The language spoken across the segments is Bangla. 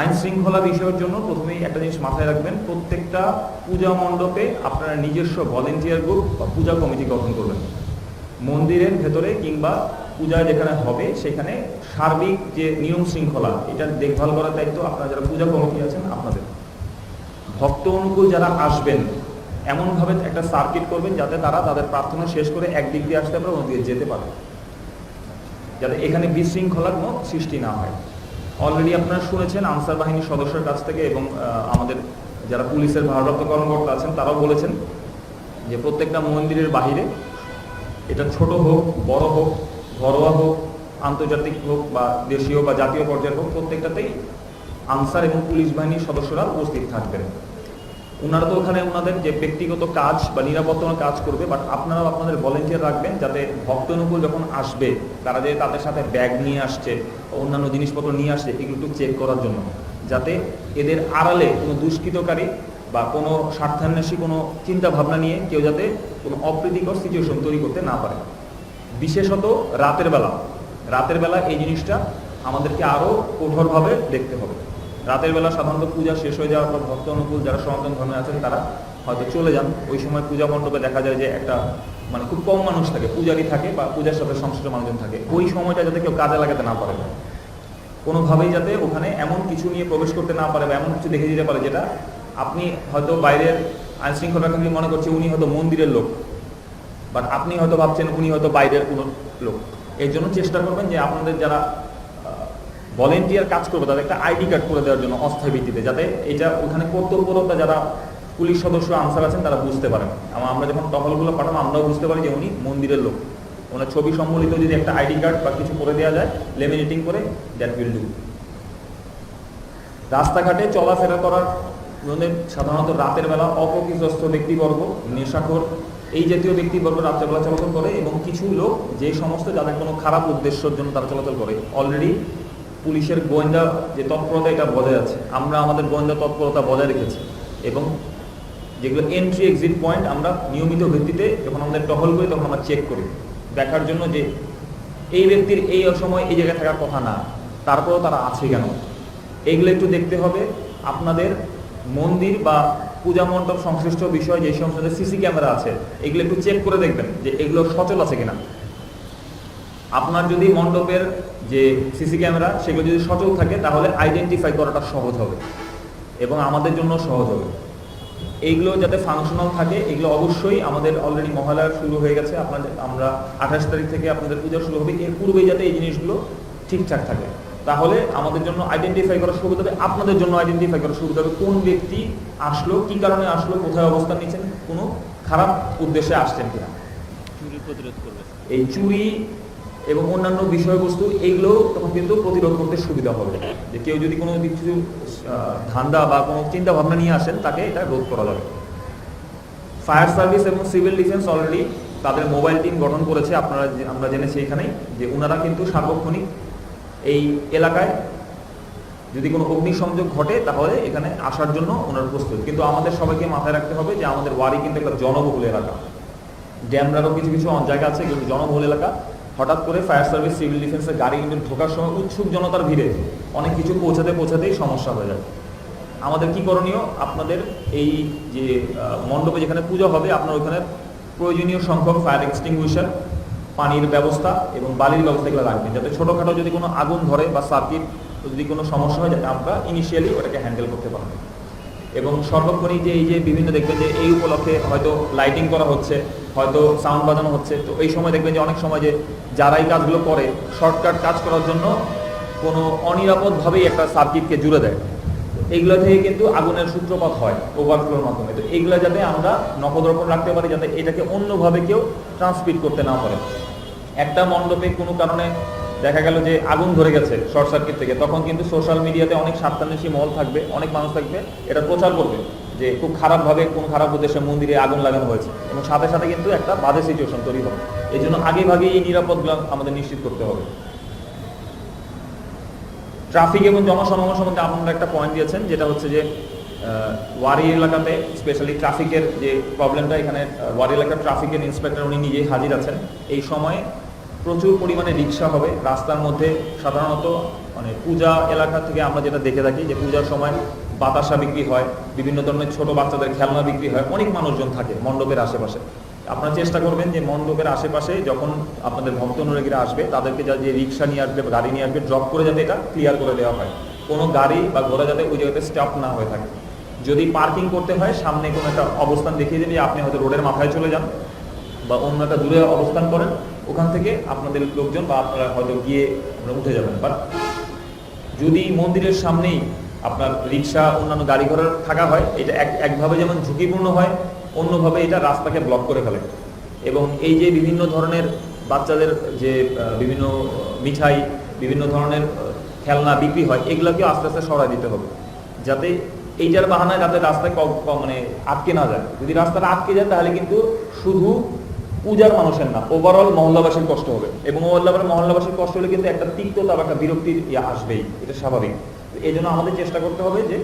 আইন শৃঙ্খলা বিষয়ের জন্য প্রথমেই একটা জিনিস মাথায় রাখবেন, প্রত্যেকটা পূজা মণ্ডপে আপনারা নিজস্ব ভলেন্টিয়ার গ্রুপ বা পূজা কমিটি গঠন করবেন। মন্দিরের ভেতরে কিংবা পূজা যেখানে হবে, সেখানে সার্বিক যে নিয়ম শৃঙ্খলা এটা দেখভাল করার দায়িত্ব আপনারা যারা পূজা কমিটি আছেন, আপনাদের। ভক্ত অনুকূল যারা আসবেন, এমনভাবে একটা সার্কিট করবেন যাতে তারা তাদের প্রার্থনা শেষ করে একদিক দিয়ে আসতে পারে অন্যদিকে যেতে পারে। যাতে এখানে বিশৃঙ্খলার কোনো সৃষ্টি না হয়। অলরেডি আপনারা শুনেছেন, আনসার বাহিনীর সদস্যের কাছ থেকে এবং আমাদের যারা পুলিশের ভারপ্রাপ্ত কর্মকর্তা আছেন, তারাও বলেছেন যে প্রত্যেকটা মন্দিরের বাহিরে এটা ছোট হোক, বড় হোক, ঘরোয়া হোক, আন্তর্জাতিক হোক বা দেশীয় বা জাতীয় পর্যায়ের হোক, প্রত্যেকটাতেই আনসার এবং পুলিশ বাহিনীর সদস্যরা উপস্থিত থাকবেন। ওনারা তো ওখানে ওনাদের যে ব্যক্তিগত কাজ বা নিরাপত্তা কাজ করবে বাট আপনারাও আপনাদের ভলেন্টিয়ার রাখবেন যাতে ভক্ত অনুকূল যখন আসবে, তারা যে তাদের সাথে ব্যাগ নিয়ে আসছে অন্যান্য জিনিসপত্র নিয়ে আসছে, এগুলো একটু চেক করার জন্য। যাতে এদের আড়ালে কোনো দুষ্কৃতকারী বা কোনো স্বার্থান্বেষী কোনো চিন্তা ভাবনা নিয়ে কেউ যাতে কোনো অপ্রীতিকর সিচুয়েশন তৈরি করতে না পারে। বিশেষত রাতের বেলা। রাতের বেলা এই জিনিসটা আমাদেরকে আরও কঠোরভাবে দেখতে হবে। রাতের বেলা সাধারণত পূজা শেষ হয়ে যাওয়ার পর ভক্ত অনুকূল যারা সনাতন ধর্মে আছেন, তারা হয়তো চলে যান। ওই সময় পূজা মণ্ডপে দেখা যায় যে একটা মানে খুব কম মানুষ থাকে পূজারি থাকে বা পূজার সাথে সংশ্লিষ্ট মানুষজন থাকে। ওই সময়টা যাতে কেউ কাজে লাগাতে না পারে। কোনোভাবেই যাতে ওখানে এমন কিছু নিয়ে প্রবেশ করতে না পারে বা এমন কিছু দেখে দিতে পারে যেটা আপনি হয়তো বাইরের আইন শৃঙ্খলা বাহিনী মনে করছে উনি হয়তো মন্দিরের লোক। বাট আপনি হয়তো ভাবছেন উনি হয়তো বাইরের কোনো লোক। এর জন্য চেষ্টা করবেন যে আপনাদের যারা ভলেন্টিয়ার কাজ করবে, তাদের একটা আইডি কার্ড করে দেওয়ার জন্য অস্থায়ী ভিত্তিতে, যাতে এটা ওখানে কর্তব্যরতা যারা পুলিশ সদস্য, আনসার আছেন, তারা বুঝতে পারেন। আমরা যখন টহলগুলো পাঠাবো, আমরাও বুঝতে পারি যে উনি মন্দিরের লোক। ওনার ছবি সম্বলিত যদি একটা আইডি কার্ড বা কিছু করে দেওয়া যায় লেমিনেটিং করে দ্যাট উইল ডু রাস্তাঘাটে চলাফেরা করার জন্য সাধারণত রাতের বেলা অপকৃতস্থ ব্যক্তিবর্গ, নেশাখোর, এই জাতীয় ব্যক্তিবর্গ রাত্রেবেলা চলাচল করে এবং কিছু লোক, যে সমস্ত যাদের কোনো খারাপ উদ্দেশ্যের জন্য তারা চলাচল করে অলরেডি পুলিশের গোয়েন্দা যে তৎপরতা, এটা বজায় আছে। আমরা আমাদের গোয়েন্দা তৎপরতা বজায় রেখেছি। এবং যেগুলো এন্ট্রি এক্সিট পয়েন্ট আমরা নিয়মিত ভিত্তিতে যখন আমাদের টহল করি, তখন আমরা চেক করি। দেখার জন্য যে এই ব্যক্তির এই অসময় এই জায়গায় থাকার কথা না, তারপরেও তারা আছে কেন? এগুলো একটু দেখতে হবে। আপনাদের মন্দির বা পূজা মণ্ডপ সংশ্লিষ্ট বিষয়, যে সমস্ত সিসি ক্যামেরা আছে, এগুলো একটু চেক করে দেখবেন যে এগুলো সচল আছে কিনা। আপনার যদি মণ্ডপের যে সিসি ক্যামেরা সেগুলো যদি সচল থাকে তাহলে আইডেন্টিফাই করাটা সহজ হবে এবং আমাদের জন্য সহজ হবে। এইগুলো যাতে ফাংশনাল থাকে এগুলো অবশ্যই আমাদের অলরেডি মহালয়া শুরু হয়ে গেছে। আপনাদের আমরা আঠাশ তারিখ থেকে আপনাদের পূজা শুরু হবে। এর পূর্বেই যাতে এই জিনিসগুলো ঠিকঠাক থাকে। তাহলে আমাদের জন্য আইডেন্টিফাই করা সুবিধা হবে। আপনাদের জন্য আইডেন্টিফাই করা সুবিধা হবে কোন ব্যক্তি আসলো কি কারণে আসলো কোথায় অবস্থান নিচ্ছেন কোনো খারাপ উদ্দেশ্যে আসছেন কিনা। চুরি প্রতিরোধ করবে। এই চুরি এবং অন্যান্য বিষয়বস্তু এইগুলো তখন কিন্তু প্রতিরোধ করতে সুবিধা হবে। যে কেউ যদি কোনো কিছু ধান্দা বা কোনো চিন্তা ভাবনা নিয়ে আসেন, তাকে এটা রোধ করা যাবে। ফায়ার সার্ভিস এবং সিভিল ডিফেন্স অলরেডি তাদের মোবাইল টিম গঠন করেছে, আপনারা আমরা জেনেছি এখানেই, যে ওনারা কিন্তু সার্বক্ষণিক এই এলাকায় যদি কোনো অগ্নিসংযোগ ঘটে, তাহলে এখানে আসার জন্য ওনার প্রস্তুত। কিন্তু আমাদের সবাইকে মাথায় রাখতে হবে যে আমাদের ওয়ারি কিন্তু একটা জনবহুল এলাকা। ড্যামরারও কিছু কিছু জায়গা আছে, কিন্তু জনবহুল এলাকা। হঠাৎ করে ফায়ার সার্ভিস, সিভিল ডিফেন্সের গাড়ি কিন্তু ঢোকার সময় উৎসুক জনতার ভিড়ে অনেক কিছু পৌঁছাতে পৌঁছাতেই সমস্যা হয়ে যায়। আমাদের কি করণীয়? আপনাদের এই যে মণ্ডপে যেখানে পুজো হবে, আপনার ওখানে প্রয়োজনীয় সংখ্যক ফায়ার এক্সটিংগুইশার, পানির ব্যবস্থা এবং বালির ব্যবস্থা এগুলো রাখবেন। যাতে ছোটোখাটো যদি কোনো আগুন ধরে বা সার্কিট যদি কোনো সমস্যা হয় যাতে আমরা ইনিশিয়ালি ওটাকে হ্যান্ডেল করতে পারব। এবং সর্বক্ষণই যে, এই যে বিভিন্ন দেখবেন যে, এই উপলক্ষে হয়তো লাইটিং করা হচ্ছে হয়তো সাউন্ড বাজানো হচ্ছে। তো এই সময় দেখবেন যে অনেক সময় যে যারা এই কাজগুলো করে শর্টকাট কাজ করার জন্য কোনো অনিরাপদভাবেই একটা সার্কিটকে জুড়ে দেয়। এইগুলো থেকে কিন্তু আগুনের সূত্রপাত হয় ওভারফ্লোর মাধ্যমে। তো এইগুলো যাতে আমরা নখদর্পণ রাখতে পারি, যাতে এটাকে অন্যভাবে কেউ ট্রান্সমিট করতে না পারে। একটা মণ্ডপে কোনো কারণে দেখা গেল যে আগুন ধরে গেছে শর্ট সার্কিট থেকে, তখন কিন্তু সোশ্যাল মিডিয়াতে অনেক স্বার্থান্বেষী মহল থাকবে, অনেক মানুষ থাকবে, এটা প্রচার করবে। যে খুব খারাপভাবে, কোন খারাপ উদ্দেশ্যে মন্দিরে আগুন লাগানো হয়েছে। এবং সাথে সাথে কিন্তু একটা বাজে সিচুয়েশন তৈরি হবে। এই জন্য আগে ভাগে এই নিরাপদগুলো আমাদের নিশ্চিত করতে হবে। ট্রাফিক এবং জনসমাগম সম্বন্ধে আপনারা একটা পয়েন্ট দিয়েছেন, যেটা হচ্ছে যে ওয়ারি এলাকাতে স্পেশালি ট্রাফিকের যে প্রবলেমটা এখানে ওয়ারি এলাকার ট্রাফিকের ইন্সপেক্টর উনি নিজেই হাজির আছেন। এই সময়ে প্রচুর পরিমাণে রিক্সা হবে। রাস্তার মধ্যে সাধারণত মানে পূজা এলাকা থেকে আমরা যেটা দেখে থাকি যে পূজার সময় বাতাসা বিক্রি হয়, বিভিন্ন ধরনের ছোট বাচ্চাদের খেলনা বিক্রি হয়, অনেক মানুষজন থাকে মণ্ডপের আশেপাশে। আপনারা চেষ্টা করবেন যে মণ্ডপের আশেপাশে যখন আপনাদের ভক্ত অনুরাগীরা আসবে, তাদেরকে যা যে রিক্সা নিয়ে আসবে গাড়ি নিয়ে আসবে ড্রপ করে যাতে এটা ক্লিয়ার করে দেওয়া হয়। কোনো গাড়ি বা ঘোড়া যাতে ওই জায়গাতে স্টপ না হয়ে থাকে। যদি পার্কিং করতে হয়, সামনে কোনো একটা অবস্থান দেখিয়ে দেবে আপনি হয়তো রোডের মাথায় চলে যান বা অন্য একটা দূরে অবস্থান করেন, ওখান থেকে আপনাদের লোকজন বা আপনারা হয়তো গিয়ে উঠে যাবেন। বাট যদি মন্দিরের সামনেই আপনার রিক্সা, অন্যান্য গাড়ি ঘোড়া থাকা হয়, এটা এক, একভাবে যেমন ঝুঁকিপূর্ণ হয়, অন্যভাবে এটা রাস্তাকে ব্লক করে ফেলে। এবং এই যে বিভিন্ন ধরনের বাচ্চাদের যে বিভিন্ন মিঠাই, বিভিন্ন ধরনের খেলনা বিক্রি হয়, এগুলোকেও আস্তে আস্তে সরাই দিতে হবে। যাতে এইটার বাহানায় যাতে রাস্তায় মানে আটকে না যায়। যদি রাস্তাটা আটকে যায়, তাহলে কিন্তু শুধু পূজার মানুষের না ওভারঅল মহল্লাবাসীর কষ্ট হবে। এবং ওভারঅল মহল্লাবাসীর কষ্ট হলে কিন্তু একটা তিক্ততা বা একটা বিরক্তির ইয়ে আসবেই, এটা স্বাভাবিক। এই জন্য আমাদের চেষ্টা করতে হবে যে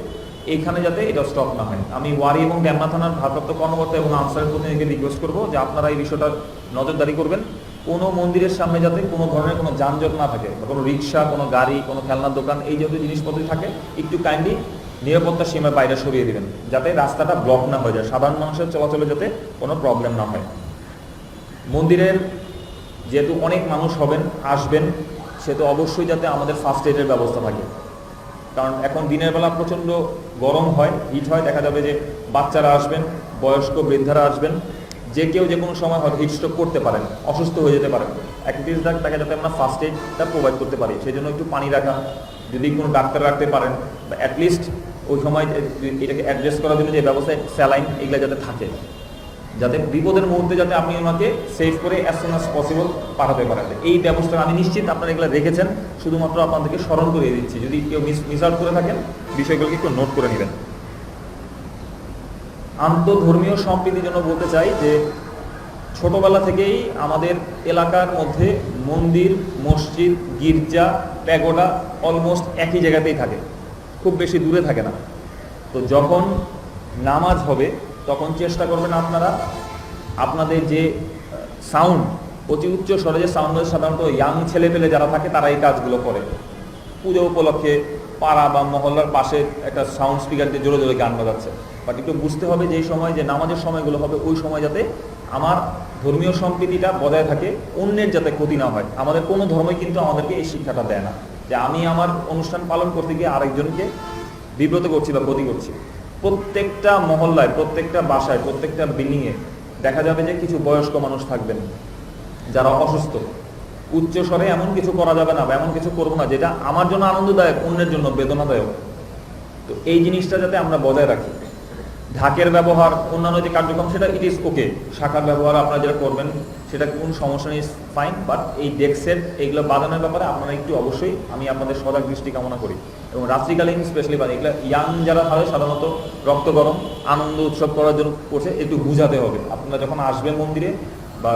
এইখানে যাতে এটা স্টপ না হয়। আমি ওয়ারি এবং গ্যামনা থানার ভারপ্রাপ্ত কর্মকর্তা এবং আনসারের প্রতিনিধিকে রিকোয়েস্ট করব যে আপনারা এই বিষয়টা নজরদারি করবেন। কোনো মন্দিরের সামনে যাতে কোনো ধরনের কোনো যানজট না থাকে কোনো রিক্সা, কোনো গাড়ি, কোনো খেলনার দোকান, এই জাতীয় জিনিসপত্র থাকে, একটু কাইন্ডলি নিরাপত্তা সীমার বাইরে সরিয়ে দিবেন, যাতে রাস্তাটা ব্লক না হয়ে যায়, সাধারণ মানুষের চলাচলে যাতে কোনো প্রবলেম না হয়। মন্দিরের যেহেতু অনেক মানুষ হবেন, আসবেন, সেহেতু অবশ্যই যাতে আমাদের ফার্স্ট এডের ব্যবস্থা থাকে। কারণ এখন দিনের বেলা প্রচণ্ড গরম হয় হিট হয়, দেখা যাবে যে বাচ্চারা আসবেন, বয়স্ক বৃদ্ধারা আসবেন, যে কেউ যে কোনো সময় হয়তো হিট স্ট্রোক করতে পারেন, অসুস্থ হয়ে যেতে পারেন। অ্যাটলিস্ট তাকে যাতে আমরা ফার্স্ট এডটা প্রোভাইড করতে পারি সেই জন্য একটু পানি রাখা, যদি কোনো ডাক্তার রাখতে পারেন, বা অ্যাটলিস্ট ওই সময় এটাকে অ্যাডজাস্ট করার জন্য যে ব্যবস্থায় স্যালাইন এগুলো যাতে থাকে। যাতে বিপদের মুহূর্তে যাতে আপনি ওনাকে সেভ করে অ্যাজ সুন অ্যাজ পসিবল পাঠাতে পারেন এই ব্যবস্থা আমি নিশ্চিত আপনারা এগুলো রেখেছেন, শুধুমাত্র আপনাদেরকে স্মরণ করিয়ে দিচ্ছি। যদি কেউ মিস মিস আউট করে থাকেন, বিষয়গুলোকে একটু নোট করে নেবেন। আন্তধর্মীয় সম্প্রীতির জন্য বলতে চাই যে, ছোটবেলা থেকেই আমাদের এলাকার মধ্যে মন্দির, মসজিদ, গির্জা, প্যাগোডা অলমোস্ট একই জায়গাতেই থাকে। খুব বেশি দূরে থাকে না। তো যখন নামাজ হবে তখন চেষ্টা করবেন আপনারা আপনাদের যে সাউন্ড অতি উচ্চ স্বরে যে সাউন্ড সাধারণত ইয়াং ছেলে পেলে যারা থাকে, তারা এই কাজগুলো করে। পুজো উপলক্ষে পাড়া বা মহল্লার পাশে একটা সাউন্ড স্পিকার দিয়ে জোরে জোরে গান বাজাচ্ছে। বাট একটু বুঝতে হবে যে সময়, যে নামাজের সময়গুলো হবে, ওই সময় যাতে আমার ধর্মীয় সম্প্রীতিটা বজায় থাকে, অন্যের যাতে ক্ষতি না হয়। আমাদের কোনো ধর্মই কিন্তু আমাদেরকে এই শিক্ষাটা দেয় না। যে আমি আমার অনুষ্ঠান পালন করতে গিয়ে আরেকজনকে বিব্রত করছি বা ক্ষতি করছি। প্রত্যেকটা মহল্লায়, প্রত্যেকটা বাসায়, প্রত্যেকটা বিল্ডিংয়ে দেখা যাবে যে কিছু বয়স্ক মানুষ থাকবেন, যারা অসুস্থ। উচ্চ স্বরে এমন কিছু করা যাবে না বা এমন কিছু করব না, যেটা আমার জন্য আনন্দদায়ক, অন্যের জন্য বেদনাদায়ক। তো এই জিনিসটা যাতে আমরা বজায় রাখি। ঢাকের ব্যবহার, অন্যান্য যে কার্যক্রম, সেটা ইট ইজ ওকে শাখার ব্যবহার আপনারা যেটা করবেন, সেটা কোন সমস্যা নেই ফাইন বাট এই ডেস্কের, এইগুলো বাজানোর ব্যাপারে আপনারা একটু অবশ্যই, আমি আপনাদের সজাগ দৃষ্টি কামনা করি। এবং রাত্রিকালীন স্পেশালি বা এগুলো ইয়াং যারা হয় সাধারণত রক্ত গরম, আনন্দ উৎসব করার জন্য করছে, একটু বুঝাতে হবে। আপনারা যখন আসবেন মন্দিরে বা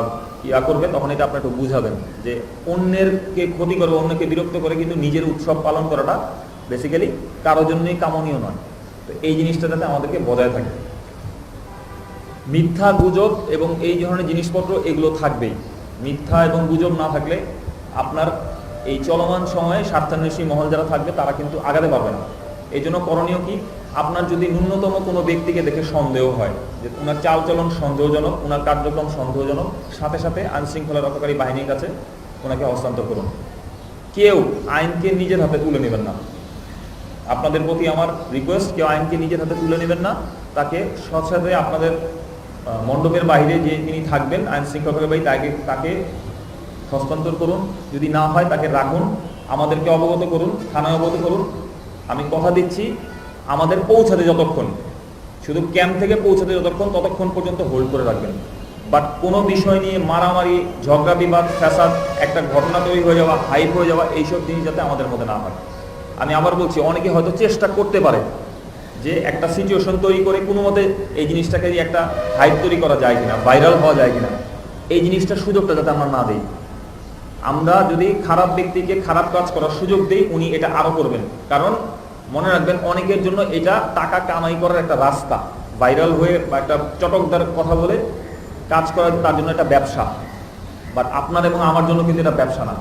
ইয়া করবেন, তখন এটা আপনারা একটু বুঝাবেন যে অন্যেরকে ক্ষতি করে অন্যকে বিরক্ত করে, কিন্তু নিজের উৎসব পালন করাটা বেসিক্যালি কারোর জন্যই কামনীয় নয়। তো এই জিনিসটা যাতে আমাদেরকে বজায় থাকে। মিথ্যা গুজব এবং এই ধরনের জিনিসপত্র এগুলো থাকবেই। মিথ্যা এবং গুজব না থাকলে আপনার এই চলমান সময়ে স্বার্থান্বেষী মহল যারা থাকবে, তারা কিন্তু আগাতে পারবে না। এই জন্য করণীয় কি? আপনার যদি ন্যূনতম কোনো ব্যক্তিকে দেখে সন্দেহ হয়, যে ওনার চালচলন সন্দেহজনক ওনার কার্যক্রম সন্দেহজনক, সাথে সাথে আইন শৃঙ্খলা রক্ষাকারী বাহিনীর কাছে ওনাকে হস্তান্তর করুন। কেউ আইনকে নিজের হাতে তুলে নেবেন না। আপনাদের প্রতি আমার রিকোয়েস্ট কেউ আইনকে নিজের হাতে তুলে নেবেন না, তাকে সাথে আপনাদের মণ্ডপের বাইরে যে তিনি থাকবেন, আইন শৃঙ্খলা বাহিনী তাকে তাকে হস্তান্তর করুন। যদি না হয় তাকে রাখুন, আমাদেরকে অবগত করুন, থানায় অবগত করুন। আমি কথা দিচ্ছি, আমাদের পৌঁছাতে যতক্ষণ, শুধু ক্যাম্প থেকে পৌঁছাতে যতক্ষণ, ততক্ষণ পর্যন্ত হোল্ড করে রাখবেন। বাট কোনো বিষয় নিয়ে মারামারি, ঝগড়া বিবাদ, ফ্যাসাদ, একটা ঘটনা তৈরি হয়ে যাওয়া হাইপ হয়ে যাওয়া, এইসব জিনিস যাতে আমাদের মধ্যে না হয়। আমি আবার বলছি, অনেকে হয়তো চেষ্টা করতে পারে যে একটা সিচুয়েশন তৈরি করে কোনো মতে এই জিনিসটাকে একটা হাইপ তৈরি করা যায় কিনা ভাইরাল হওয়া যায় কিনা। এই জিনিসটার সুযোগটা যাতে আমরা না দিই। আমরা যদি খারাপ ব্যক্তিকে খারাপ কাজ করার সুযোগ দিই, উনি এটা আরও করবেন। কারণ মনে রাখবেন, অনেকের জন্য এটা টাকা কামাই করার একটা রাস্তা। ভাইরাল হয়ে বা একটা চটকদার কথা বলে কাজ করার তার জন্য একটা ব্যবসা। বাট আপনার এবং আমার জন্য কিন্তু এটা ব্যবসা না।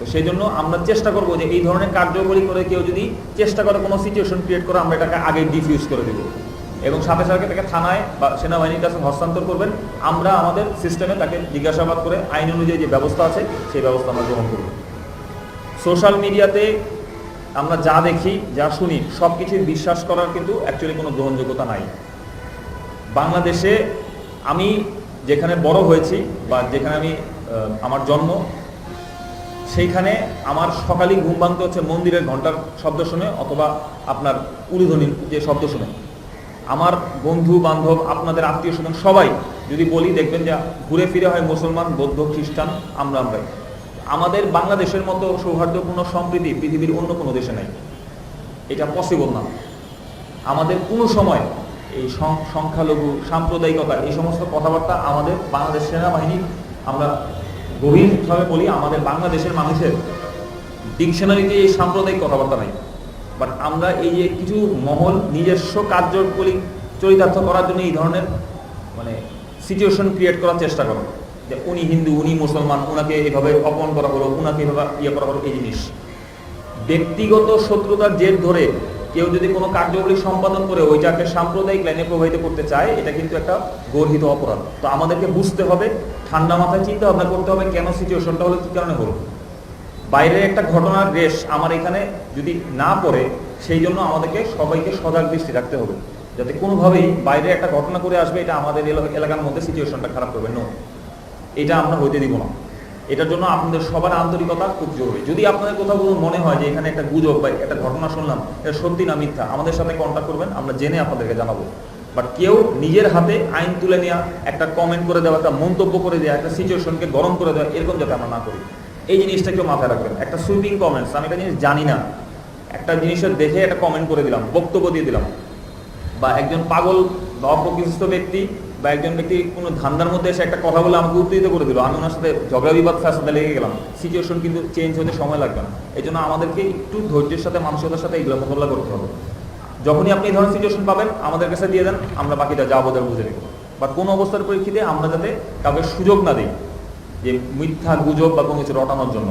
তো সেই জন্য আমরা চেষ্টা করব যে এই ধরনের কার্যকরী করে কেউ যদি চেষ্টা করে কোনো সিচুয়েশন ক্রিয়েট করে, আমরা এটাকে আগে ডিফিউজ করে দেবো। এবং সাথে সাথে তাকে থানায় বা সেনাবাহিনীর কাছে হস্তান্তর করবেন। আমরা আমাদের সিস্টেমে তাকে জিজ্ঞাসাবাদ করে আইন অনুযায়ী যে ব্যবস্থা আছে, সেই ব্যবস্থা আমরা গ্রহণ করব। সোশ্যাল মিডিয়াতে আমরা যা দেখি, যা শুনি সব কিছুই বিশ্বাস করার কিন্তু অ্যাকচুয়ালি কোনো গ্রহণযোগ্যতা নাই। বাংলাদেশে আমি যেখানে বড় হয়েছি বা যেখানে আমি আমার জন্ম সেইখানে আমার সকালেই ঘুম ভাঙতে হচ্ছে মন্দিরের ঘণ্টার শব্দ শুনে অথবা আপনার উলুধ্বনির যে শব্দ শুনে। আমার বন্ধু, বান্ধব, আপনাদের আত্মীয় স্বজন সবাই যদি বলি দেখবেন যে ঘুরে ফিরে হয় মুসলমান, বৌদ্ধ, খ্রিস্টান, আমরা আমরাই। আমাদের বাংলাদেশের মতো সৌহার্দ্যপূর্ণ সম্প্রীতি পৃথিবীর অন্য কোনো দেশে নেই। এটা পসিবল না। আমাদের কোনো সময় এই সংখ্যালঘু, সাম্প্রদায়িকতা এই সমস্ত কথাবার্তা আমাদের বাংলাদেশ সেনাবাহিনী আমরা গভীরভাবে বলি, আমাদের বাংলাদেশের মানুষের ডিকশনারিতে এই সাম্প্রদায়িক কথাবার্তা নাই। বাট আমরা এই যে কিছু মহল, নিজস্ব কার্যকরী চরিতার্থ করার জন্য এই ধরনের মানে সিচুয়েশন ক্রিয়েট করার চেষ্টা করো। যে উনি হিন্দু, উনি মুসলমান ওনাকে এভাবে অপমান করা হলো ওনাকে এভাবে ইয়ে করা হলো, এই জিনিস। ব্যক্তিগত শত্রুতার জের ধরে কেউ যদি কোনো কার্যকরী সম্পাদন করে ওইটাকে সাম্প্রদায়িক লাইনে প্রবাহিত করতে চায়, এটা কিন্তু একটা গর্হিত অপরাধ। তো আমাদেরকে বুঝতে হবে, ঠান্ডা মাথায় চিন্তা ভাবনা করতে হবে কেন সিচুয়েশনটা হলো, কি কারণে হলো? বাইরের একটা ঘটনার রেশ আমার এখানে যদি না পড়ে, সেই জন্য আমাদেরকে সবাইকে সজাগ দৃষ্টি রাখতে হবে। যাতে কোনোভাবেই বাইরে একটা ঘটনা করে আসবে, এটা আমাদের এলা- এলাকার মধ্যে সিচুয়েশনটা খারাপ করবে। নো এটা আমরা হইতে দিব না। এটার জন্য আপনাদের সবার আন্তরিকতা খুব জরুরি। যদি আপনাদের কোথাও কোনো মনে হয় যে এখানে একটা গুজব বা একটা ঘটনা শুনলাম, এটা সত্যি না মিথ্যা, আমাদের সাথে কন্ট্যাক্ট করবেন, আমরা জেনে আপনাদেরকে জানাব। বাট কেউ নিজের হাতে আইন তুলে নেওয়া একটা কমেন্ট করে দেওয়া, একটা মন্তব্য করে দেওয়া একটা সিচুয়েশনকে গরম করে দেওয়া, এরকম যাতে আমরা না করি। এই জিনিসটা কেউ মাথায় রাখবেন। একটা সুইপিং কমেন্টস আমি একটা জিনিস জানি না। একটা জিনিসের দেখে একটা কমেন্ট করে দিলাম, বক্তব্য দিয়ে দিলাম। বা একজন পাগল বা ব্যক্তি বা একজন ব্যক্তি কোনো ধান্দার মধ্যে এসে একটা কথা বলে আমাকে উত্তেজিত করে দিল, আমি ওনার সাথে ঝগড়া, বিবাদ, ফ্যাসাদে লেগে গেলাম। সিচুয়েশন কিন্তু চেঞ্জ হতে সময় লাগবে না। এই জন্য আমাদেরকে একটু ধৈর্যের সাথে, মানসিকতার সাথে এগুলো মোকাবিলা করতে হবে। যখনই আপনি এই ধরনের সিচুয়েশন পাবেন, আমাদের কাছে দিয়ে দেন, আমরা বাকিটা যা বোঝার বুঝে নেব। বাট কোনো অবস্থার পরিপ্রেক্ষিতে আমরা যাতে কাউকে সুযোগ না দিই যে মিথ্যা গুজব বা কোনো কিছু রটানোর জন্য।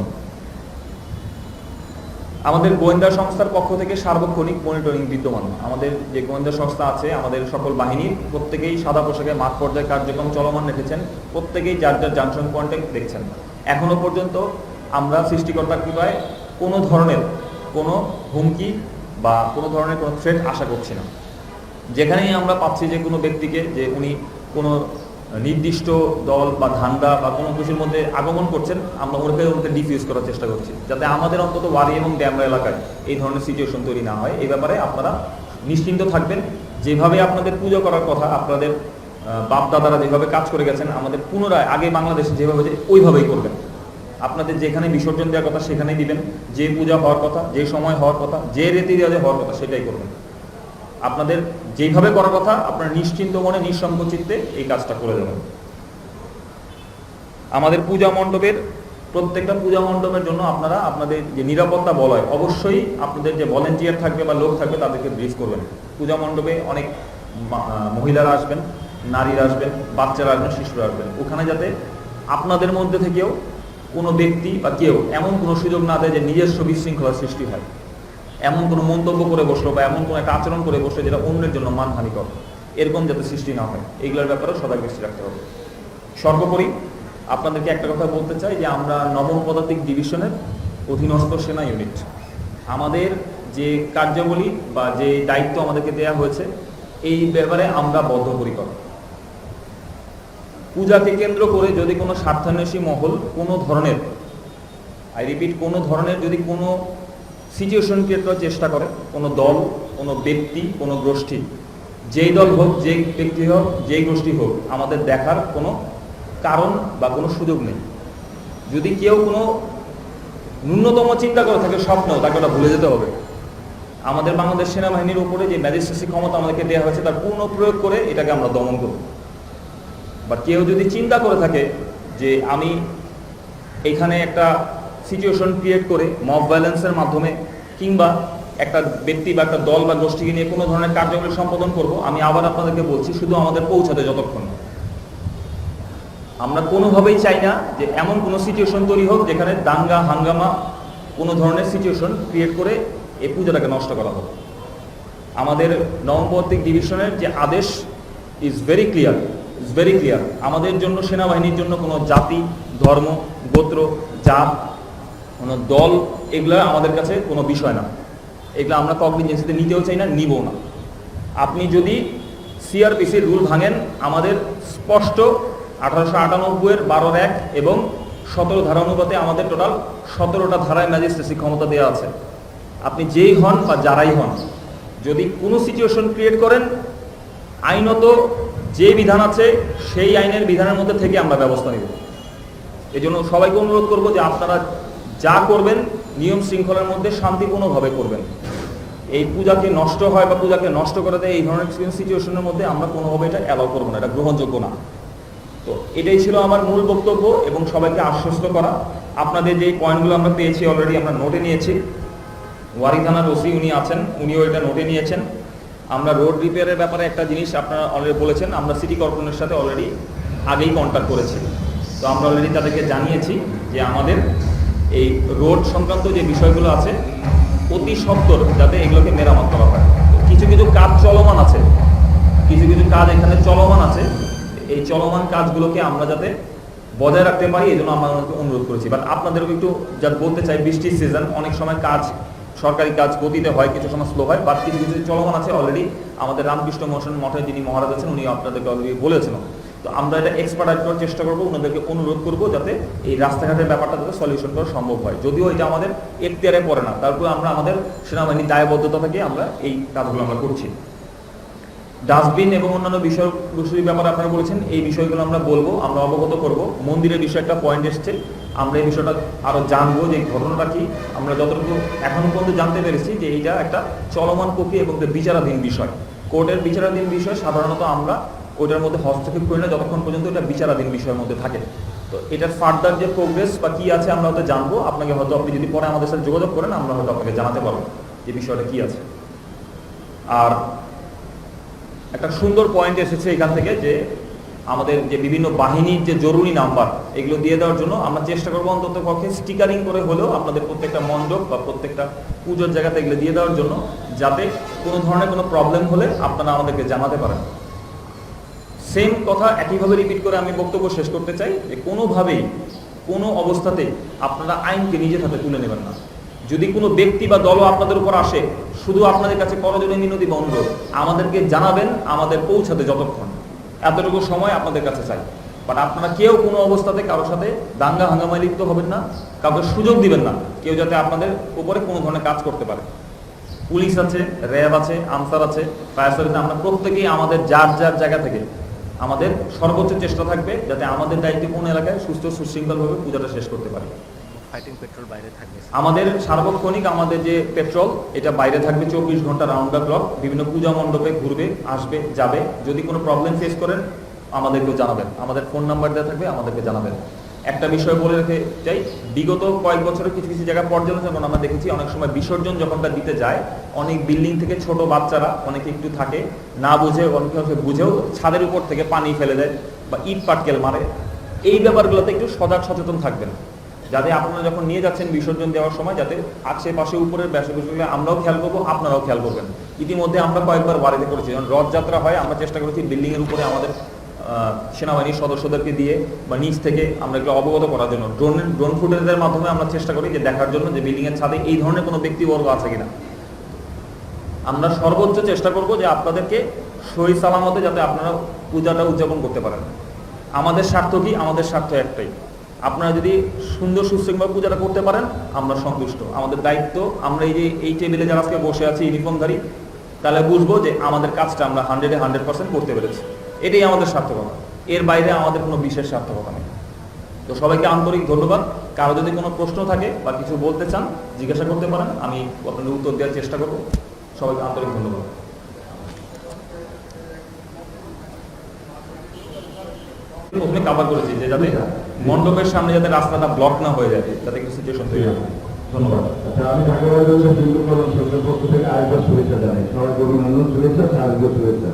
আমাদের গোয়েন্দা সংস্থার পক্ষ থেকে সার্বক্ষণিক মনিটরিং বিদ্যমান। আমাদের যে গোয়েন্দা সংস্থা আছে, আমাদের সকল বাহিনীর প্রত্যেকেই সাদা পোশাকে মাঠ পর্যায়ে কার্যক্রম চলমান রেখেছেন, প্রত্যেকেই যার যার জাংশন পয়েন্টে দেখছেন। এখনও পর্যন্ত আমরা সৃষ্টিকর্তার কৃপায় কোনো ধরনের কোনো হুমকি বা কোনো ধরনের কোনো থ্রেট আশা করছি না। যেখানেই আমরা পাচ্ছি যে কোনো ব্যক্তিকে, যে উনি কোনো নির্দিষ্ট দল বা ধান্দা বা কোনো কিছুর মধ্যে আগমন করছেন, আমরা ওকে ওকে ডিফিউজ করার চেষ্টা করছি। যাতে আমাদের অন্তত ওয়ারি এবং ড্যামরা এলাকায় এই ধরনের সিচুয়েশন তৈরি না হয়। এই ব্যাপারে আপনারা নিশ্চিন্ত থাকবেন। যেভাবে আপনাদের পুজো করার কথা, আপনাদের বাপ দাদারা যেভাবে কাজ করে গেছেন, আমাদের পুনরায় আগে বাংলাদেশে যেভাবে ওইভাবেই করবেন। আপনাদের যেখানে বিসর্জন দেওয়ার কথা, সেখানেই দিবেন। যে পূজা হওয়ার কথা, যে সময় হওয়ার কথা, যে রীতি রেওয়াজে হওয়ার কথা, সেটাই করবেন। আপনাদের যেভাবে করার কথা, আপনারা নিশ্চিন্ত মনে নিঃসঙ্গ চিত্তে এই কাজটা করে দেবেন। আমাদের পূজা মণ্ডপের, প্রত্যেকটা পূজা মণ্ডপের জন্য আপনারা আপনাদের যে নিরাপত্তা বলয় অবশ্যই আপনাদের যে ভলেন্টিয়ার থাকবে বা লোক থাকবে, তাদেরকে ব্রিফ করবেন। পূজা মণ্ডপে অনেক মহিলারা আসবেন, নারীরা আসবেন, বাচ্চারা আসবেন, শিশুরা আসবেন। ওখানে যাতে আপনাদের মধ্যে থেকেও কোনো ব্যক্তি বা কেউ এমন কোনো সুযোগ না দেয় যে নিজস্ব বিশৃঙ্খলার সৃষ্টি হয়। এমন কোনো মন্তব্য করে বসল বা এমন কোনো একটা আচরণ করে বসল যেটা অন্যের জন্য মানহানিকর, এরকম যাতে সৃষ্টি না হয়। এইগুলোর ব্যাপারেও সদাই দৃষ্টি রাখতে হবে। সর্বোপরি আপনাদেরকে একটা কথা বলতে চাই যে আমরা নবম পদাতিক ডিভিশনের অধীনস্থ সেনা ইউনিট আমাদের যে কার্যাবলী বা যে দায়িত্ব আমাদেরকে দেওয়া হয়েছে, এই ব্যাপারে আমরা বদ্ধপরিকর। পূজাকে কেন্দ্র করে যদি কোনো স্বার্থান্বেষী মহল কোনো ধরনের আই রিপিট কোনো ধরনের যদি কোনো সিচুয়েশন ক্রিয়েট করার চেষ্টা করে। কোনো দল, কোনো ব্যক্তি, কোনো গোষ্ঠী, যেই দল হোক যেই ব্যক্তি হোক, যেই গোষ্ঠী হোক, আমাদের দেখার কোনো কারণ বা কোনো সুযোগ নেই। যদি কেউ কোনো ন্যূনতম চিন্তা করে থাকে, স্বপ্ন, তাকে ওটা ভুলে যেতে হবে। আমাদের বাংলাদেশ সেনাবাহিনীর উপরে যে ম্যাজিস্ট্রেসি ক্ষমতা আমাদেরকে দেওয়া হয়েছে, তার পূর্ণ প্রয়োগ করে এটাকে আমরা দমন করব। বা কেউ যদি চিন্তা করে থাকে যে আমি এখানে একটা সিচুয়েশন ক্রিয়েট করে মব ভায়োলেন্সের মাধ্যমে কিংবা একটা ব্যক্তি বা একটা দল বা গোষ্ঠীকে নিয়ে কোনো ধরনের কার্যকরী সম্পাদন করব, আমি আবার আপনাদেরকে বলছি, শুধু আমাদের পৌঁছাতে যতক্ষণ আমরা কোনোভাবেই চাই না যে এমন কোনো সিচুয়েশন তৈরি হোক যেখানে দাঙ্গা, হাঙ্গামা কোনো ধরনের সিচুয়েশন ক্রিয়েট করে এই পূজাটাকে নষ্ট করা হোক। আমাদের নবপত্রিক ডিভিশনের যে আদেশ is very clear is very clear আমাদের জন্য, সেনাবাহিনীর জন্য কোনো জাতি, ধর্ম, গোত্র, জাত কোনো দল, এগুলো আমাদের কাছে কোনো বিষয় না। এগুলো আমরা কগনিজেন্সিতে নিতেও চাই না, নিবও না। আপনি যদি সিআরপিসির রুল ভাঙেন, আমাদের স্পষ্ট আঠারোশো আটানব্বইয়ের বারোর এক এবং সতেরো ধারা অনুপাতে আমাদের টোটাল সতেরোটা ধারায় ম্যাজিস্ট্রেসি ক্ষমতা দেওয়া আছে। আপনি যেই হন বা যারাই হন, যদি কোনো সিচুয়েশন ক্রিয়েট করেন, আইনত যে বিধান আছে, সেই আইনের বিধানের মধ্যে থেকে আমরা ব্যবস্থা নেব। এই জন্য সবাইকে অনুরোধ করব যে আপনারা যা করবেন, নিয়ম শৃঙ্খলার মধ্যে শান্তিপূর্ণভাবে করবেন। এই পূজাকে নষ্ট হয় বা পূজাকে নষ্ট করে দেয় এই ধরনের সিচুয়েশনের মধ্যে আমরা কোনোভাবে এটা অ্যালাউ করব না, এটা গ্রহণযোগ্য না। তো এটাই ছিল আমার মূল বক্তব্য এবং সবাইকে আশ্বস্ত করা। আপনাদের যে পয়েন্টগুলো আমরা পেয়েছি অলরেডি আমরা নোটে নিয়েছি। ওয়ারি থানার ওসি উনি আছেন, উনিও এটা নোটে নিয়েছেন। আমরা রোড রিপেয়ারের ব্যাপারে একটা জিনিস আপনারা অলরেডি বলেছেন, আমরা সিটি কর্পোরেশনের সাথে অলরেডি আগেই কন্ট্যাক্ট করেছি। তো আমরা অলরেডি তাদেরকে জানিয়েছি যে আমাদের এই রোড সংক্রান্ত যে বিষয়গুলো আছে, অতি সত্বর যাতে এগুলোকে মেরামত করা হয়। কিছু কিছু কাজ চলমান আছে। কিছু কিছু কাজ এখানে চলমান আছে। এই চলমান কাজগুলোকে আমরা যাতে বজায় রাখতে পারি এই জন্য আমরা অনুরোধ করেছি। বাট আপনাদেরকে একটু যা বলতে চাই, বৃষ্টির সিজন অনেক সময় কাজ, সরকারি কাজ গতিতে হয়, কিছু সময় স্লো হয় বাট কিছু কিছু চলমান আছে অলরেডি আমাদের রামকৃষ্ণ মোশন মঠে যিনি মহারাজ আছেন উনি আপনাদেরকে অলরেডি বলেছেন। তো আমরা এটা এক্সপার্টাইজ করার চেষ্টা করব, ওনাদেরকে অনুরোধ করব যাতে এই রাস্তাঘাটের ব্যাপারটা যাতে সলিউশন করা সম্ভব হয়। যদিও এটা আমাদের এখতিয়ারে পড়ে না, তারপরে আমরা আমাদের সেনাবাহিনীর দায়বদ্ধতা থেকে আমরা এই কাজগুলো আমরা করছি। ডাস্টবিন এবং অন্যান্য বিষয় বিষয়ের ব্যাপারে আপনারা বলেছেন, এই বিষয়গুলো আমরা বলব, আমরা অবগত করব। মন্দিরের বিষয়ে একটা পয়েন্ট এসছে, আমরা এই বিষয়টা আরও জানব যে ঘটনাটা কি। আমরা যতটুকু এখন পর্যন্ত জানতে পেরেছি যে এইটা একটা চলমান প্রক্রিয়া এবং বিচারাধীন বিষয়। কোর্টের বিচারাধীন বিষয় সাধারণত আমরা ওইটার মধ্যে হস্তক্ষেপ করি না, যতক্ষণ পর্যন্ত এটা বিচারাধীন বিষয়ের মধ্যে থাকে। তো এটার ফার্দার যে প্রোগ্রেস বা কি আছে আমরা হয়তো জানব। আপনাকে হয়তো আপনি যদি পরে আমাদের সাথে যোগাযোগ করেন, আমরা হয়তো আপনাকে জানাতে পারব যে বিষয়টা কি আছে। আর একটা সুন্দর পয়েন্ট এসেছে এখান থেকে যে আমাদের যে বিভিন্ন বাহিনীর যে জরুরি নাম্বার এগুলো দিয়ে দেওয়ার জন্য আমরা চেষ্টা করব অন্তত পক্ষে স্টিকারিং করে হলেও আপনাদের প্রত্যেকটা মণ্ডপ বা প্রত্যেকটা পুজোর জায়গাতে এগুলো দিয়ে দেওয়ার জন্য, যাতে কোনো ধরনের কোনো প্রবলেম হলে আপনারা আমাদেরকে জানাতে পারেন। সেম কথা একইভাবে রিপিট করে আমি বক্তব্য শেষ করতে চাই যে কোনোভাবেই কোনো অবস্থাতে আপনারা আইনকে নিজের হাতে তুলে নেবেন না। যদি কোনো ব্যক্তি বা দলও আপনাদের উপর আসে, শুধু আপনাদের কাছে করজনে মিনতি বা অনুরোধ, আমাদেরকে জানাবেন, আমাদের পৌঁছাতে যতক্ষণ। এতটুকু সময় আপনাদের কাছে চাই। বাট আপনারা কেউ কোনো অবস্থাতে কারোর সাথে দাঙ্গা হাঙ্গামায় লিপ্ত হবেন না, কাউকে সুযোগ দিবেন না, কেউ যাতে আপনাদের উপরে কোনো ধরনের কাজ করতে পারে। পুলিশ আছে, র্যাব আছে, আনসার আছে, ফায়ার সার্ভিস আমরা প্রত্যেকেই আমাদের যার যার জায়গা থেকে আমাদের সর্বোচ্চ চেষ্টা থাকবে যাতে আমাদের দায়িত্বে কোন এলাকায় সুস্থ সুশৃঙ্খলভাবে পূজাটা শেষ করতে পারি। আমাদের সার্বক্ষণিক আমাদের যে পেট্রোল এটা বাইরে থাকবে চব্বিশ ঘণ্টা রাউন্ড দ্য ক্লক বিভিন্ন পূজা মণ্ডপে ঘুরবে আসবে যাবে। যদি কোনো প্রবলেম ফেস করেন আমাদেরকেও জানাবেন। আমাদের ফোন নাম্বার দেওয়া থাকবে আমাদেরকে জানাবেন। একটা বিষয় বলে রেখে চাই বিগত কয়েক বছরের কিছু কিছু জায়গা পর্যটন যেমন আমরা দেখেছি অনেক সময় বিসর্জন যখনটা দিতে যায়, অনেক বিল্ডিং থেকে ছোট বাচ্চারা, অনেকে একটু থাকে, না বুঝে, অনেকে অনেকে বুঝেও ছাদের উপর থেকে পানি ফেলে দেয় বা ইট পাটকেল মারে। এই ব্যাপারগুলোতে একটু সজাগ সচেতন থাকবেন। যাতে আপনারা যখন নিয়ে যাচ্ছেন বিসর্জন দেওয়ার সময়, যাতে আশেপাশে উপরের বিষয়গুলো আমরাও খেয়াল করব, আপনারাও খেয়াল করবেন। ইতিমধ্যে আমরা কয়েকবার বাড়িতে করেছি। যখন রথযাত্রা হয়, আমরা চেষ্টা করেছি বিল্ডিংয়ের উপরে আমাদের সেনাবাহিনীর সদস্যদেরকে দিয়ে বা নিচ থেকে আমরা এগুলো অবগত করার জন্য। ড্রোন ড্রোন ফুটেজের মাধ্যমে আমরা চেষ্টা করি যে দেখার জন্য যে বিল্ডিং এর ছাদে এই ধরনের কোনো ব্যক্তিবর্গ আছে কিনা। আমরা সর্বোচ্চ চেষ্টা করব যে আপনাদেরকে সহি সালামতে যাতে আপনারা পূজাটা উদযাপন করতে পারেন। আমাদের স্বার্থ কি? আমাদের স্বার্থ একটাই। আপনারা যদি সুন্দর সুশৃঙ্খলভাবে পূজাটা করতে পারেন, আমরা সন্তুষ্ট। আমাদের দায়িত্ব, আমরা এই যে, এই টেবিলে যারা আজকে বসে আছি ইউনিফর্মধারী তাহলে বুঝব যে আমাদের কাজটা আমরা হান্ড্রেডে হান্ড্রেড পার্সেন্ট করতে পেরেছি। এটাই আমাদের সার্থকতা। এর বাইরে আমাদের কোনো বিশেষ সার্থকতা নেই। তো সবাইকে আন্তরিক ধন্যবাদ। কারও যদি কোনো প্রশ্ন থাকে বা কিছু বলতে চান জিজ্ঞাসা করতে পারেন। আমি আপনাদের উত্তর দেওয়ার চেষ্টা করব। সবাইকে আন্তরিক ধন্যবাদ। প্রথমে কাভার করেছি যে যাতে মণ্ডপের সামনে যাতে রাস্তাটা ব্লক না হয়ে যায় যাতে কিছু সিচুয়েশন তৈরি হয়। ধন্যবাদ। আচ্ছা, আমি ঢাকা থেকে আরেকবার শুভেচ্ছা জানাই। সবাইকে শুভেচ্ছা শুভেচ্ছা।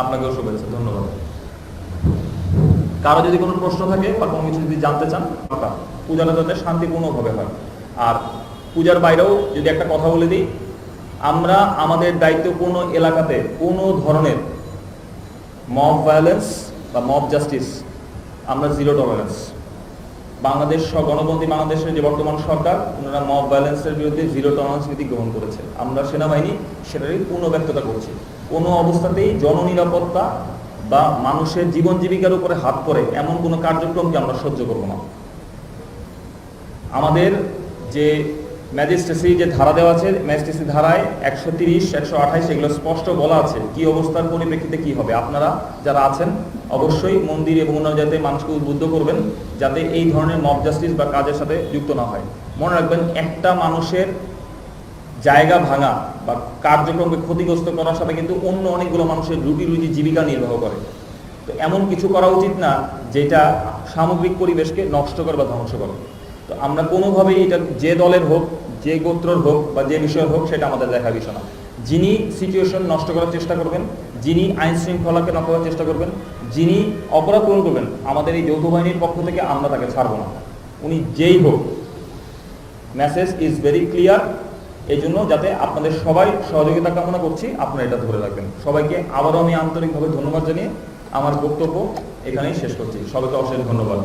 আপনাকেও শুভেচ্ছা, ধন্যবাদ। কারও যদি কোনো প্রশ্ন থাকে বা কোনো কিছু যদি জানতে চান পূজাটা যাতে শান্তিপূর্ণভাবে হয়। আর পূজার বাইরেও যদি একটা কথা বলে দিই, আমরা আমাদের দায়িত্বপূর্ণ এলাকাতে কোনো ধরনের মব ভায়োলেন্স বা মব জাস্টিস আমরা জিরো টলারেন্স বাংলাদেশ গণপন্থী বাংলাদেশের যে বর্তমান সরকার, ওনারা মব ভায়োলেন্সের বিরুদ্ধে জিরো টলারেন্স নীতি গ্রহণ করেছে। আমরা সেনাবাহিনী সেটারই পূর্ণ ব্যক্ততা করছি। কোনো অবস্থাতেই জননিরাপত্তা বা মানুষের জীবন জীবিকার উপরে হাত পড়ে এমন কোনো কার্যক্রমকে আমরা সহ্য করব না। আমাদের যে ম্যাজিস্ট্রেসি যে ধারা দেওয়া আছে, ম্যাজিস্ট্রেসি ধারায় একশো তিরিশ, একশো আঠাইশ এগুলো স্পষ্ট বলা আছে কি অবস্থার পরিপ্রেক্ষিতে কি হবে। আপনারা যারা আছেন, অবশ্যই মন্দির এবং অন্যান্য যাতে মানুষকে উদ্বুদ্ধ করবেন যাতে এই ধরনের মব জাস্টিস বা কাজের সাথে যুক্ত না হয়। মনে রাখবেন, একটা মানুষের জায়গা ভাঙা বা কার্যক্রমকে ক্ষতিগ্রস্ত করার সাথে কিন্তু অন্য অনেকগুলো মানুষের রুটি রুজি জীবিকা নির্বাহ করে। তো এমন কিছু করা উচিত না যেটা সামগ্রিক পরিবেশকে নষ্ট করে বা ধ্বংস করে। তো আমরা কোনোভাবেই এটা যে দলের হোক, যে গোত্রর হোক বা যে বিষয়ের হোক সেটা আমাদের দেখা বিষয় না। যিনি সিচুয়েশন নষ্ট করার চেষ্টা করবেন, যিনি আইন শৃঙ্খলাকে নষ্ট করার চেষ্টা করবেন, যিনি অপরাধ পূরণ করবেন, আমাদের এই যৌথ বাহিনীর পক্ষ থেকে আমরা তাকে ছাড়বো না। উনি যেই হোক মেসেজ ইজ ভেরি ক্লিয়ার এই জন্য যাতে আপনাদের সবাই সহযোগিতা কামনা করছি, আপনারা এটা ধরে রাখবেন। সবাইকে আবারও আমি আন্তরিকভাবে ধন্যবাদ জানিয়ে আমার বক্তব্য এখানেই শেষ করছি। সবাইকে অশেষ ধন্যবাদ।